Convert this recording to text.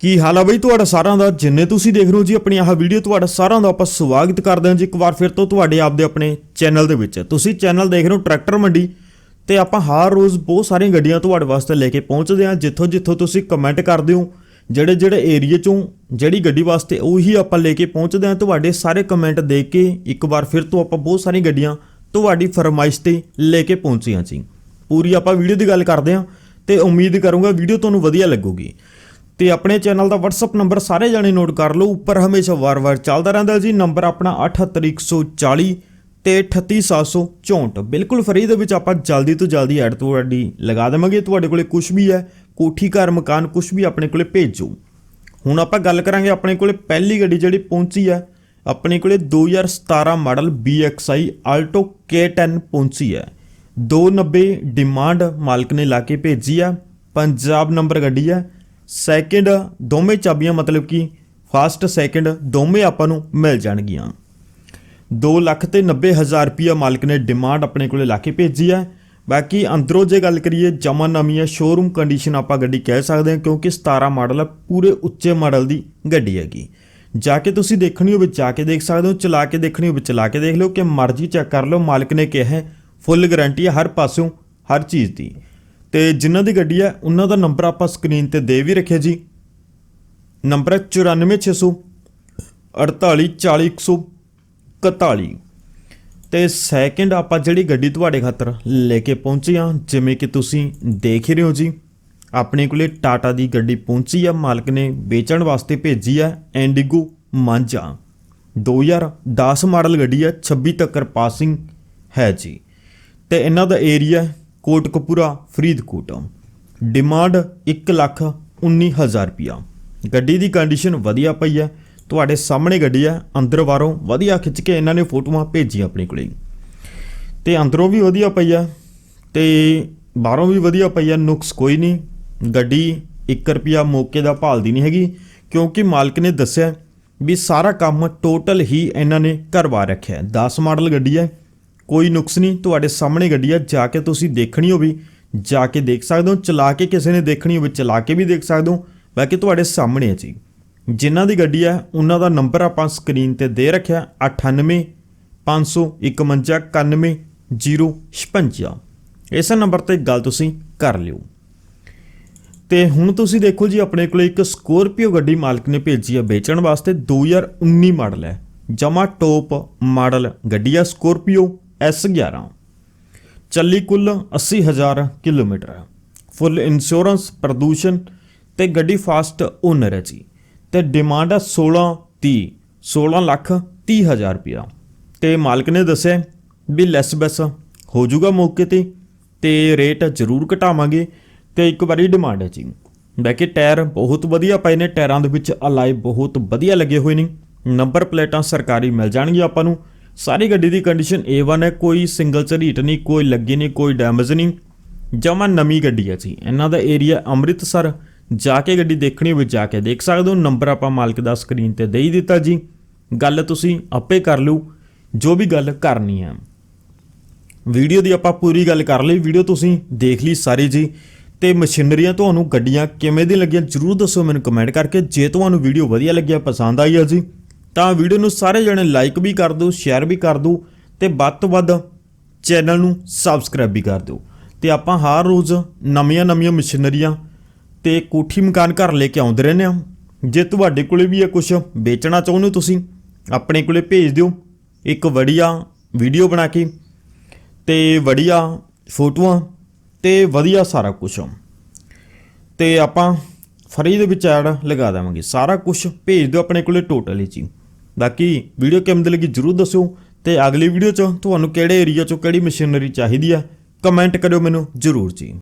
ਕੀ ਹਾਲ ਆ ਬਈ ਤੁਹਾਡਾ ਸਾਰਿਆਂ ਦਾ? ਜਿੰਨੇ ਤੁਸੀਂ ਦੇਖ ਰਹੇ ਹੋ ਜੀ ਆਪਣੀ ਆਹ ਵੀਡੀਓ, ਤੁਹਾਡਾ ਸਾਰਿਆਂ ਦਾ ਆਪਾਂ ਸਵਾਗਤ ਕਰਦੇ ਹਾਂ ਜੀ ਇੱਕ ਵਾਰ ਫਿਰ ਤੋਂ ਤੁਹਾਡੇ ਆਪਦੇ ਆਪਣੇ ਚੈਨਲ ਦੇ ਵਿੱਚ। ਤੁਸੀਂ ਚੈਨਲ ਦੇਖ ਰਹੇ ਹੋ ਟਰੈਕਟਰ ਮੰਡੀ ਤੇ ਆਪਾਂ ਹਰ ਰੋਜ਼ ਬਹੁਤ ਸਾਰੀਆਂ ਗੱਡੀਆਂ ਤੁਹਾਡੇ ਵਾਸਤੇ ਲੈ ਕੇ ਪਹੁੰਚਦੇ ਹਾਂ। ਜਿੱਥੋਂ ਜਿੱਥੋਂ ਤੁਸੀਂ ਕਮੈਂਟ ਕਰਦੇ ਹੋ, ਜਿਹੜੇ ਜਿਹੜੇ ਏਰੀਆ ਚੋਂ ਜਿਹੜੀ ਗੱਡੀ ਵਾਸਤੇ ਉਹੀ ਆਪਾਂ ਲੈ ਕੇ ਪਹੁੰਚਦੇ ਹਾਂ। ਤੁਹਾਡੇ ਸਾਰੇ ਕਮੈਂਟ ਦੇਖ ਕੇ ਇੱਕ ਵਾਰ ਫਿਰ ਤੋਂ ਆਪਾਂ ਬਹੁਤ ਸਾਰੀਆਂ ਗੱਡੀਆਂ ਤੁਹਾਡੀ ਫਰਮਾਇਸ਼ ਤੇ ਲੈ ਕੇ ਪਹੁੰਚੀਆਂ ਜੀ। ਪੂਰੀ ਆਪਾਂ ਵੀਡੀਓ ਦੀ ਗੱਲ ਕਰਦੇ ਹਾਂ ਤੇ ਉਮੀਦ ਕਰੂੰਗਾ ਵੀਡੀਓ ਤੁਹਾਨੂੰ ਵਧੀਆ ਲੱਗੂਗੀ। ਤੇ ਆਪਣੇ ਚੈਨਲ ਦਾ WhatsApp ਨੰਬਰ ਸਾਰੇ ਜਾਣੇ ਨੋਟ ਕਰ ਲਓ। ਉੱਪਰ ਹਮੇਸ਼ਾ ਵਾਰ-ਵਾਰ ਚੱਲਦਾ ਰਹਿੰਦਾ ਜੀ। ਨੰਬਰ ਆਪਣਾ 78140 ਤੇ 38764 ਬਿਲਕੁਲ ਫਰੀ ਦੇ ਵਿੱਚ ਆਪਾਂ ਜਲਦੀ ਤੋਂ ਜਲਦੀ ਐਡ ਤੁਹਾਡੀ ਲਗਾ ਦੇਵਾਂਗੇ। ਤੁਹਾਡੇ ਕੋਲੇ ਕੁਝ ਵੀ ਹੈ, ਕੋਠੀ, ਘਰ, ਮਕਾਨ ਕੁਝ ਵੀ ਆਪਣੇ ਕੋਲੇ ਭੇਜੋ। ਹੁਣ ਆਪਾਂ ਗੱਲ ਕਰਾਂਗੇ ਆਪਣੇ ਕੋਲੇ ਪਹਿਲੀ ਗੱਡੀ ਜਿਹੜੀ ਪਹੁੰਚੀ ਹੈ। ਆਪਣੇ ਕੋਲੇ 2017 ਮਾਡਲ BXI ਆਲਟੋ K10 ਪਹੁੰਚੀ ਹੈ। 290 ਡਿਮਾਂਡ ਮਾਲਕ ਨੇ ਲਾ ਕੇ ਭੇਜੀ ਆ। ਪੰਜਾਬ ਨੰਬਰ ਗੱਡੀ ਹੈ। ਸੈਕਿੰਡ ਦੋਵੇਂ ਚਾਬੀਆਂ ਮਤਲਬ ਕਿ? ਫਾਸਟ ਸੈਕਿੰਡ ਦੋਵੇਂ ਆਪਾਂ ਨੂੰ ਮਿਲ ਜਾਣਗੀਆਂ। 2 ਲੱਖ ਤੇ 90 ਹਜ਼ਾਰ ਰੁਪਿਆ ਮਾਲਕ ਨੇ ਡਿਮਾਂਡ ਆਪਣੇ ਕੋਲੇ ਲਾ ਕੇ ਭੇਜੀ ਹੈ। ਬਾਕੀ ਅੰਦਰੋਂ ਜੇ ਗੱਲ ਕਰੀਏ ਜਮਾ ਨਵੀਂ ਹੈ ਸ਼ੋਰੂਮ ਕੰਡੀਸ਼ਨ ਆਪਾਂ ਗੱਡੀ ਕਹਿ ਸਕਦੇ ਹਾਂ, ਕਿਉਂਕਿ 17 ਮਾਡਲ ਹੈ ਪੂਰੇ ਉੱਚੇ ਮਾਡਲ ਦੀ ਗੱਡੀ ਹੈਗੀ। ਜਾ ਕੇ ਤੁਸੀਂ ਦੇਖਣੀ ਹੋਵੇ, ਜਾ ਕੇ ਦੇਖ ਸਕਦੇ ਹੋ, ਚਲਾ ਕੇ ਦੇਖਣੀ ਹੋਵੇ, ਚਲਾ ਕੇ ਦੇਖ ਲਓ, ਕਿ ਮਰਜ਼ੀ ਚੈੱਕ ਕਰ ਲਓ, ਮਾਲਕ ਨੇ ਕਿਹਾ ਹੈ ਫੁੱਲ ਗਾਰੰਟੀ ਹੈ ਹਰ ਪਾਸਿਓਂ, ਹਰ ਚੀਜ਼ ਦੀ। ਤੇ ਜਿਨ੍ਹਾਂ ਦੀ ਗੱਡੀ ਹੈ, ਉਹਨਾਂ ਦਾ ਨੰਬਰ ਆਪਾਂ ਸਕਰੀਨ ਤੇ ਦੇ ਵੀ ਰੱਖਿਆ ਜੀ। ਨੰਬਰ ਹੈ 94600 4840141 ਤੇ ਸੈਕਿੰਡ ਆਪਾਂ ਜਿਹੜੀ ਗੱਡੀ ਤੁਹਾਡੇ ਖਾਤਰ ਲੈ ਕੇ ਪਹੁੰਚੇ ਹਾਂ, ਜਿਵੇਂ ਕਿ ਤੁਸੀਂ ਦੇਖ ਹੀ ਰਹੇ ਹੋ ਜੀ, ਆਪਣੇ ਕੋਲੇ ਟਾਟਾ ਦੀ ਗੱਡੀ ਪਹੁੰਚੀ ਆ, ਮਾਲਕ ਨੇ ਵੇਚਣ ਵਾਸਤੇ ਭੇਜੀ ਆ ਐਂਡੀਗੋ ਮਾਂਜਾ 2010 ਮਾਡਲ ਗੱਡੀ ਆ 26 ਤੱਕਰ ਪਾਸਿੰਗ ਹੈ ਜੀ। ਤੇ ਇਹਨਾਂ ਦਾ ਏਰੀਆ ਕੋਟਕਪੂਰਾ ਫਰੀਦਕੋਟ। ਡਿਮਾਂਡ 1 ਲੱਖ 19 ਹਜ਼ਾਰ ਰੁਪਿਆ ਗੱਡੀ ਦੀ ਕੰਡੀਸ਼ਨ ਵਧੀਆ ਪਈ ਹੈ। ਤੁਹਾਡੇ ਸਾਹਮਣੇ ਗੱਡੀ ਹੈ। ਅੰਦਰ ਬਾਹਰੋਂ ਵਧੀਆ ਖਿੱਚ ਕੇ ਇਹਨਾਂ ਨੇ ਫੋਟੋਆਂ ਭੇਜੀਆਂ ਆਪਣੇ ਕੋਲੇ। ਤੇ ਅੰਦਰੋਂ ਵੀ ਵਧੀਆ ਪਈ ਹੈ ਤੇ ਬਾਹਰੋਂ ਵੀ ਵਧੀਆ ਪਈ ਹੈ। ਨੁਕਸ ਕੋਈ ਨਹੀਂ। ਗੱਡੀ 1 ਰੁਪਿਆ ਮੌਕੇ ਦਾ ਭਾਲਦੀ ਨਹੀਂ ਹੈਗੀ। ਕਿਉਂਕਿ ਮਾਲਕ ਨੇ ਦੱਸਿਆ ਵੀ ਸਾਰਾ ਕੰਮ ਟੋਟਲ ਹੀ ਇਹਨਾਂ ਨੇ ਕਰਵਾ ਰੱਖਿਆ ਹੈ। 10 ਮਾਡਲ ਗੱਡੀ ਹੈ। ਕੋਈ ਨੁਕਸ ਨਹੀਂ, ਤੁਹਾਡੇ ਸਾਹਮਣੇ ਗੱਡੀ ਆ, ਜਾ ਕੇ ਤੁਸੀਂ ਦੇਖਣੀ ਹੋਵੇ। ਜਾ ਕੇ ਦੇਖ ਸਕਦੇ ਹੋ, ਚਲਾ ਕੇ ਕਿਸੇ ਨੇ ਦੇਖਣੀ ਹੋਵੇ, ਚਲਾ ਕੇ ਵੀ ਦੇਖ ਸਕਦੇ ਹੋ। ਬਾਕੀ ਤੁਹਾਡੇ ਸਾਹਮਣੇ ਹੈ ਜੀ। ਜਿਨ੍ਹਾਂ ਦੀ ਗੱਡੀ ਹੈ ਉਹਨਾਂ ਦਾ ਨੰਬਰ ਆਪਾਂ ਸਕਰੀਨ ਤੇ ਦੇ ਰੱਖਿਆ 98 551 056 ਇਸ ਨੰਬਰ ਤੇ ਗੱਲ ਤੁਸੀਂ ਕਰ ਲਿਓ। ਤੇ ਹੁਣ ਤੁਸੀਂ ਦੇਖੋ ਜੀ, ਆਪਣੇ ਕੋਲ ਇੱਕ ਸਕੋਰਪੀਓ ਗੱਡੀ ਮਾਲਕ ਨੇ ਭੇਜੀ ਹੈ ਵੇਚਣ ਵਾਸਤੇ 2019 ਮਾਡਲ ਹੈ। ਜਮਾ ਟੋਪ ਮਾਡਲ ਗੱਡੀ ਹੈ ਸਕੋਰਪੀਓ। S11 ਚੱਲੀ ਕੁੱਲ 80000 ਕਿਲੋਮੀਟਰ। ਫੁੱਲ ਇੰਸ਼ੋਰੈਂਸ, ਪ੍ਰਦੂਸ਼ਣ ਤੇ ਗੱਡੀ ਫਾਸਟ ਓਨਰ ਹੈ ਜੀ। ਤੇ ਡਿਮਾਂਡ ਹੈ 16 30 16 ਲੱਖ 30 ਹਜ਼ਾਰ ਰੁਪਇਆ। ਤੇ ਮਾਲਕ ਨੇ ਦੱਸਿਆ, ਵੀ ਲੈਸ ਬੈਸ ਹੋ ਜਾਊਗਾ ਮੌਕੇ ਤੇ ਤੇ ਰੇਟ ਜ਼ਰੂਰ ਘਟਾਵਾਂਗੇ। ਤੇ ਇੱਕ ਵਾਰੀ ਡਿਮਾਂਡ ਹੈ ਜੀ। ਬਾਕੀ ਟਾਇਰ ਬਹੁਤ ਵਧੀਆ ਪਏ ਨੇ, ਟਾਇਰਾਂ ਦੇ ਵਿੱਚ ਅਲਾਈ ਬਹੁਤ ਵਧੀਆ ਲੱਗੇ ਹੋਏ ਨੇ। ਨੰਬਰ ਪਲੇਟਾਂ ਸਰਕਾਰੀ ਮਿਲ ਜਾਣਗੀਆਂ ਆਪਾਂ ਨੂੰ। ਸਾਰੀ ਗੱਡੀ ਦੀ ਕੰਡੀਸ਼ਨ A1 ਹੈ, ਕੋਈ ਸਿੰਗਲ ਝਰੀਟ ਨਹੀਂ, ਕੋਈ ਲੱਗੀ ਨਹੀਂ, ਕੋਈ ਡੈਮੇਜ ਨਹੀਂ, ਜਮਾ ਨਵੀਂ ਗੱਡੀ ਹੈ ਜੀ। ਇਹਨਾਂ ਦਾ ਏਰੀਆ ਅੰਮ੍ਰਿਤਸਰ, ਜਾ ਕੇ ਗੱਡੀ ਦੇਖਣੀ ਹੋਵੇ, ਜਾ ਕੇ ਦੇਖ ਸਕਦੇ ਹੋ। ਨੰਬਰ ਆਪਾਂ ਮਾਲਕ ਦਾ ਸਕਰੀਨ ਤੇ ਦੇ ਹੀ ਦਿੱਤਾ ਜੀ। ਗੱਲ ਤੁਸੀਂ ਆਪੇ ਕਰ ਲਓ, ਜੋ ਵੀ ਗੱਲ ਕਰਨੀ ਹੈ। ਵੀਡੀਓ ਦੀ ਆਪਾਂ ਪੂਰੀ ਗੱਲ ਕਰ ਲਈ, ਵੀਡੀਓ ਤੁਸੀਂ ਦੇਖ ਲਈ ਸਾਰੀ ਜੀ। ਤੇ ਮਸ਼ੀਨਰੀਆਂ ਤੁਹਾਨੂੰ ਗੱਡੀਆਂ ਕਿਵੇਂ ਦੀ ਲੱਗੀਆਂ, ਜਰੂਰ ਦੱਸੋ ਮੈਨੂੰ ਕਮੈਂਟ ਕਰਕੇ। ਜੇ ਤੁਹਾਨੂੰ ਵੀਡੀਓ ਵਧੀਆ ਲੱਗਿਆ, ਪਸੰਦ ਆਈ ਹੈ ਜੀ ਤਾਂ ਵੀਡੀਓ ਨੂੰ ਸਾਰੇ ਜਣੇ ਲਾਈਕ ਵੀ ਕਰ ਦਿਓ ਸ਼ੇਅਰ ਵੀ ਕਰ ਦਿਓ ਤੇ ਵੱਧ ਤੋਂ ਵੱਧ ਚੈਨਲ ਨੂੰ ਸਬਸਕ੍ਰਾਈਬ ਵੀ ਕਰ ਦਿਓ। ਤੇ ਆਪਾਂ ਹਰ ਰੋਜ਼ ਨਵੀਆਂ-ਨਵੀਆਂ ਮਸ਼ੀਨਰੀਆਂ ਤੇ ਕੋਠੀ ਮਕਾਨ ਘਰ ਲੈ ਕੇ ਆਉਂਦੇ ਰਹਿੰਦੇ ਆ ਜੇ ਤੁਹਾਡੇ ਕੋਲੇ ਵੀ ਇਹ ਕੁਝ ਵੇਚਣਾ ਚਾਹੁੰਦੇ ਹੋ ਤੁਸੀਂ, ਆਪਣੇ ਕੋਲੇ ਭੇਜ ਦਿਓ ਇੱਕ ਵਧੀਆ ਵੀਡੀਓ ਬਣਾ ਕੇ ਤੇ ਵਧੀਆ ਫੋਟੋਆਂ ਤੇ ਵਧੀਆ ਸਾਰਾ ਕੁਝ ਤੇ ਆਪਾਂ ਫਰੀ ਦੇ ਵਿੱਚ ਐਡ ਲਗਾ ਦੇਵਾਂਗੇ। ਸਾਰਾ ਕੁਝ ਭੇਜ ਦਿਓ ਆਪਣੇ ਕੋਲੇ ਟੋਟਲ ਹੀ ਜੀ। ਬਾਕੀ ਵੀਡੀਓ ਕਿਵੇਂ ਦੀ ਲੱਗੀ ਜਰੂਰ ਦੱਸਿਓ ਤੇ ਅਗਲੀ ਵੀਡੀਓ 'ਚ ਤੁਹਾਨੂੰ ਕਿਹੜੇ ਏਰੀਆ 'ਚੋਂ ਕਿਹੜੀ ਮਸ਼ੀਨਰੀ ਚਾਹੀਦੀ ਆ? ਕਮੈਂਟ ਕਰਿਓ ਮੈਨੂੰ ਜਰੂਰ ਜੀ।